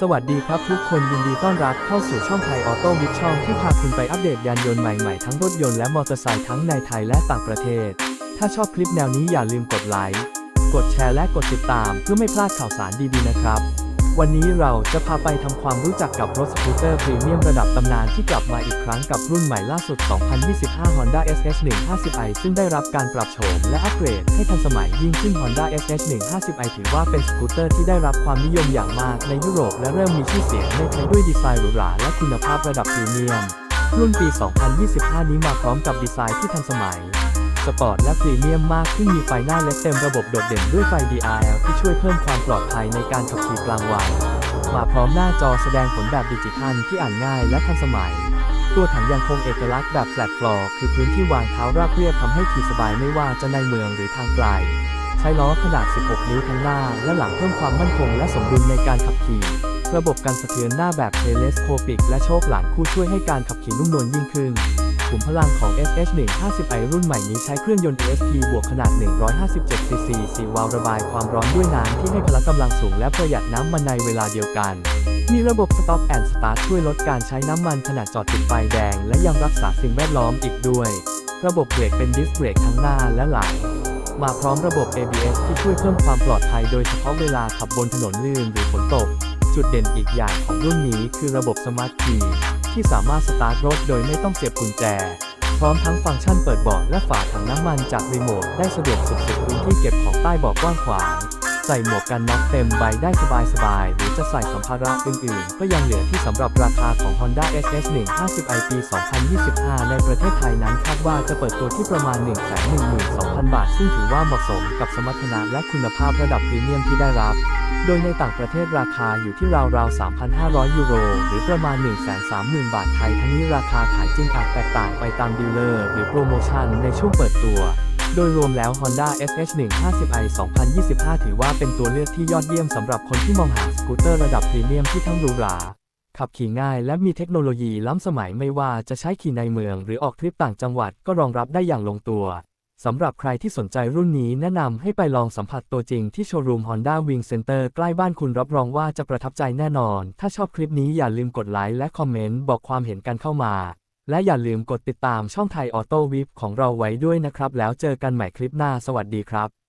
สวัสดีครับทุกคนยินดีต้อนรับเข้าสู่ช่องไทยออโต้วิชช่องที่พาคุณไปอัปเดตยานยนต์ใหม่ๆ ทั้งรถยนต์และมอเตอร์ไซค์ทั้งในไทยและต่างประเทศ ถ้าชอบคลิปแนวนี้อย่าลืมกดไลค์ กดแชร์และกดติดตามเพื่อไม่พลาดข่าวสารดีๆนะครับ วันนี้เราจะพาไปทำความรู้จักกับรถสกูตเตอร์พรีเมียมระดับตำนานที่กลับมาอีกครั้งกับรุ่นใหม่ล่าสุด 2025 Honda SS 150i ซึ่งได้รับการปรับโฉมและอัปเกรดให้ทันสมัยยิ่งขึ้น Honda SS 150i ถือว่าเป็นสกูตเตอร์ที่ได้รับความนิยมอย่างมากในยุโรปและเริ่มมีชื่อเสียงในไทยด้วยดีไซน์หรูหราและคุณภาพระดับพรีเมียม รุ่นปี 2025 นี้มาพร้อมกับดีไซน์ที่ทันสมัย สปอร์ตและพรีเมียมมากขึ้นมีไฟหน้าเล็กเต็มระบบโดดเด่นด้วยไฟ DRL ที่ช่วยเพิ่มความปลอดภัยในการขับขี่กลางวันมาพร้อมหน้าจอแสดงผลแบบดิจิทัลที่อ่านง่ายและทันสมัย ตัวถังยังคงเอกลักษณ์แบบแฟลตฟลอร์คือพื้นที่วางเท้าราบเรียบทำให้ขี่สบายไม่ว่าจะในเมืองหรือทางไกล ใช้ล้อขนาด 16 นิ้วทั้งหน้า และหลังเพิ่มความมั่นคงและสมดุลในการขับขี่ระบบการสะเทือนหน้าแบบ Telescopic และโชคหลังคู่ช่วยให้การขับขี่นุ่มนวลยิ่งขึ้น ขุมพลังของ SH150i รุ่นใหม่นี้ใช้เครื่องยนต์ ESP บวกขนาด 157 cc 4วาล์วระบายความร้อนด้วยน้ำที่ให้พละกำลังสูงและประหยัดน้ำมันในเวลาเดียวกัน มีระบบ Stop and Start ช่วยลดการใช้น้ำมันขณะจอดติดไฟแดง และยังรักษาสิ่งแวดล้อมอีกด้วย ระบบเบรกเป็นดิสเบรกทั้งหน้าและหลังมาพร้อมระบบ ABS ที่ช่วยเพิ่มความปลอดภัยโดยเฉพาะเวลาขับบนถนนลื่นหรือฝนตก จุดเด่นอีกอย่างของรุ่นนี้คือระบบ Smart Key ที่ ที่สามารถสตาร์ทรถโดยไม่ต้องเสียบกุญแจ พร้อมทั้งฟังก์ชันเปิดเบาะและฝาถังน้ำมันจากรีโมทได้สะดวกสุดๆพื้นที่เก็บของใต้เบาะกว้างขวางใส่หมวกกันน็อกเต็มใบได้สบายๆ หรือจะใส่สัมภาระอื่นๆ ก็ยังเหลือที่สำหรับราคาของ Honda SS 150i ปี 2025 ในประเทศไทยนั้นคาดว่าจะเปิดตัวที่ประมาณ 112,000 บาท ซึ่งถือว่าเหมาะสมกับสมรรถนะและคุณภาพระดับพรีเมียมที่ได้รับ โดยในต่างประเทศราคาอยู่ที่ราวๆ 3,500 ยูโร หรือประมาณ 130,000 บาทไทย ทั้งนี้ราคาขายจริงอาจแตกต่างไปตามดีลเลอร์ หรือโปรโมชั่นในช่วงเปิดตัว โดยรวมแล้ว Honda SH150i 2025 ถือว่าเป็นตัวเลือกที่ยอดเยี่ยมสำหรับคนที่มองหาสกูตเตอร์ระดับพรีเมียมที่ทั้งหรูหราขับขี่ง่ายและมีเทคโนโลยีล้ำสมัยไม่ว่าจะใช้ขี่ในเมือง หรือออกทริปต่างจังหวัดก็รองรับได้อย่างลงตัว สำหรับใครที่สนใจรุ่นนี้แนะนำให้ไปลองสัมผัสตัวจริงที่โชว์รูม Honda Wing Center ใกล้บ้านคุณรับรองว่าจะประทับใจแน่นอน ถ้าชอบคลิปนี้อย่าลืมกดไลค์และคอมเมนต์บอกความเห็นกันเข้ามา และอย่าลืมกดติดตามช่องไทยออโต้วิปของเราไว้ด้วยนะครับ แล้วเจอกันใหม่คลิปหน้าสวัสดีครับ